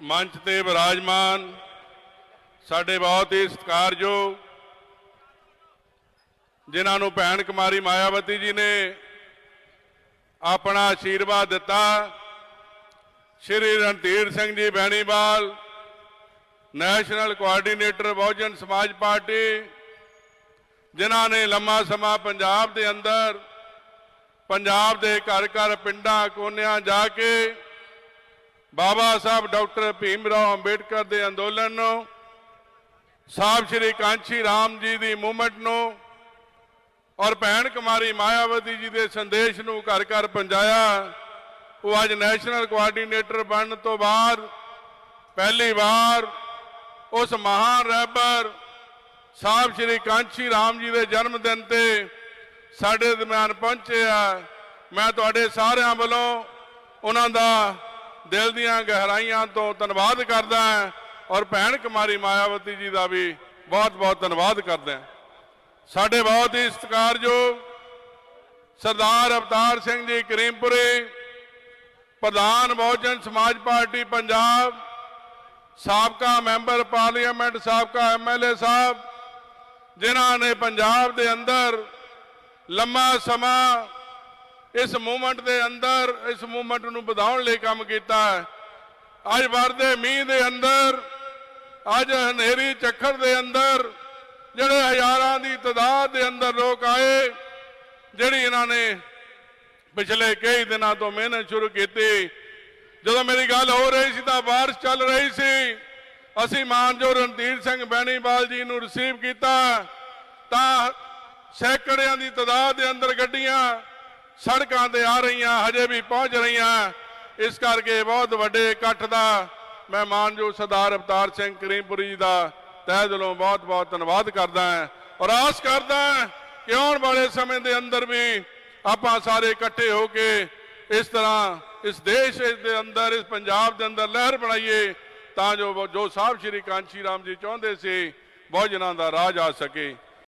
ਮੰਚ ਤੇ ਵਿਰਾਜਮਾਨ ਸਾਡੇ ਬਹੁਤ ਹੀ ਸਤਿਕਾਰਯੋਗ ਜਿਨ੍ਹਾਂ ਨੂੰ ਭੈਣ ਕੁਮਾਰੀ ਮਾਇਆਵਤੀ ਜੀ ਨੇ ਆਪਣਾ ਆਸ਼ੀਰਵਾਦ ਦਿੱਤਾ, ਸ਼੍ਰੀ ਰਣਧੀਰ ਸਿੰਘ ਜੀ ਬੈਣੀਵਾਲ, ਨੈਸ਼ਨਲ ਕੋਆਰਡੀਨੇਟਰ ਬਹੁਜਨ ਸਮਾਜ ਪਾਰਟੀ, ਜਿਨ੍ਹਾਂ ਨੇ ਲੰਮਾ ਸਮਾਂ ਪੰਜਾਬ ਦੇ ਅੰਦਰ, ਪੰਜਾਬ ਦੇ ਘਰ ਘਰ ਪਿੰਡਾਂ, ਕੋਨਿਆਂ ਜਾ ਕੇ ਬਾਬਾ ਸਾਹਿਬ ਡਾਕਟਰ ਭੀਮ ਰਾਓ ਅੰਬੇਡਕਰ ਦੇ ਅੰਦੋਲਨ ਨੂੰ, ਸਾਹਿਬ ਸ਼੍ਰੀ ਕਾਂਚੀ ਰਾਮ ਜੀ ਦੀ ਮੂਵਮੈਂਟ ਨੂੰ ਔਰ ਭੈਣ ਕੁਮਾਰੀ ਮਾਇਆਵਤੀ ਜੀ ਦੇ ਸੰਦੇਸ਼ ਨੂੰ ਘਰ ਘਰ ਪਹੁੰਚਾਇਆ। ਉਹ ਅੱਜ ਨੈਸ਼ਨਲ ਕੋਆਰਡੀਨੇਟਰ ਬਣਨ ਤੋਂ ਬਾਅਦ ਪਹਿਲੀ ਵਾਰ ਉਸ ਮਹਾਨ ਰਹਿਬਰ ਸਾਹਿਬ ਸ਼੍ਰੀ ਕਾਂਚੀ ਰਾਮ ਜੀ ਦੇ ਜਨਮ ਦਿਨ ਤੇ ਸਾਡੇ ਦਰਮਿਆਨ ਪਹੁੰਚੇ ਆ। ਮੈਂ ਤੁਹਾਡੇ ਸਾਰਿਆਂ ਵੱਲੋਂ ਉਹਨਾਂ ਦਾ ਦਿਲ ਦੀਆਂ ਗਹਿਰਾਈਆਂ ਤੋਂ ਧੰਨਵਾਦ ਕਰਦਾ ਹਾਂ ਔਰ ਭੈਣ ਕੁਮਾਰੀ ਮਾਇਆਵਤੀ ਜੀ ਦਾ ਵੀ ਬਹੁਤ ਬਹੁਤ ਧੰਨਵਾਦ ਕਰਦਾ ਹਾਂ। ਸਾਡੇ ਬਹੁਤ ਹੀ ਸਤਿਕਾਰਯੋਗ ਸਰਦਾਰ ਅਵਤਾਰ ਸਿੰਘ ਜੀ ਕਰੀਮਪੁਰੇ, ਪ੍ਰਧਾਨ ਬਹੁਜਨ ਸਮਾਜ ਪਾਰਟੀ ਪੰਜਾਬ, ਸਾਬਕਾ ਮੈਂਬਰ ਪਾਰਲੀਮੈਂਟ, ਸਾਬਕਾ ਐਮਐਲਏ ਸਾਹਿਬ, ਜਿਨ੍ਹਾਂ ਨੇ ਪੰਜਾਬ ਦੇ ਅੰਦਰ ਲੰਮਾ ਸਮਾਂ ਇਸ ਮੂਵਮੈਂਟ ਦੇ ਅੰਦਰ, ਇਸ ਮੂਵਮੈਂਟ ਨੂੰ ਵਧਾਉਣ ਲਈ ਕੰਮ ਕੀਤਾ ਅੱਜ ਵਰਦੇ ਮੀਂਹ ਦੇ ਅੰਦਰ, ਅੱਜ ਹਨੇਰੀ ਚੱਕਰ ਦੇ ਅੰਦਰ, ਜਿਹੜੇ ਹਜ਼ਾਰਾਂ ਦੀ ਤਦਾਦ ਦੇ ਅੰਦਰ ਲੋਕ ਆਏ, ਜਿਹੜੀ ਇਹਨਾਂ ਨੇ ਪਿਛਲੇ ਕਈ ਦਿਨਾਂ ਤੋਂ ਮਿਹਨਤ ਸ਼ੁਰੂ ਕੀਤੀ। ਜਦੋਂ ਮੇਰੀ ਗੱਲ ਹੋ ਰਹੀ ਸੀ ਤਾਂ ਬਾਰਿਸ਼ ਚੱਲ ਰਹੀ ਸੀ। ਅਸੀਂ ਮਾਨਜੋ ਰਣਧੀਰ ਸਿੰਘ ਬੈਣੀਵਾਲ ਜੀ ਨੂੰ ਰਿਸੀਵ ਕੀਤਾ। ਤਾਂ ਸੈਂਕੜਿਆਂ ਦੀ ਤਦਾਦ ਦੇ ਅੰਦਰ ਗੱਡੀਆਂ ਸੜਕਾਂ ਤੇ ਆ ਰਹੀਆਂ, ਹਜੇ ਵੀ ਪਹੁੰਚ ਰਹੀਆਂ। ਇਸ ਕਰਕੇ ਬਹੁਤ ਵੱਡੇ ਇਕੱਠ ਦਾ ਮੈਂ ਮਾਨਜੋ ਸਰਦਾਰ ਅਵਤਾਰ ਸਿੰਘ ਕਰੀਮਪੁਰੀ ਜੀ ਦਾ ਤਹਿ ਦਿਲੋਂ ਬਹੁਤ ਬਹੁਤ ਧੰਨਵਾਦ ਕਰਦਾ ਹਾਂ ਔਰ ਆਸ ਕਰਦਾ ਕਿ ਆਉਣ ਵਾਲੇ ਸਮੇਂ ਦੇ ਅੰਦਰ ਵੀ ਆਪਾਂ ਸਾਰੇ ਇਕੱਠੇ ਹੋ ਕੇ ਇਸ ਤਰ੍ਹਾਂ ਇਸ ਦੇਸ਼ ਦੇ ਅੰਦਰ, ਇਸ ਪੰਜਾਬ ਦੇ ਅੰਦਰ ਲਹਿਰ ਬਣਾਈਏ, ਤਾਂ ਜੋ ਜੋ ਸਾਹਿਬ ਸ਼੍ਰੀ ਕਾਂਚੀ ਰਾਮ ਜੀ ਚਾਹੁੰਦੇ ਸੀ ਬਹੁਜਨਾਂ ਦਾ ਰਾਜ ਆ ਸਕੇ।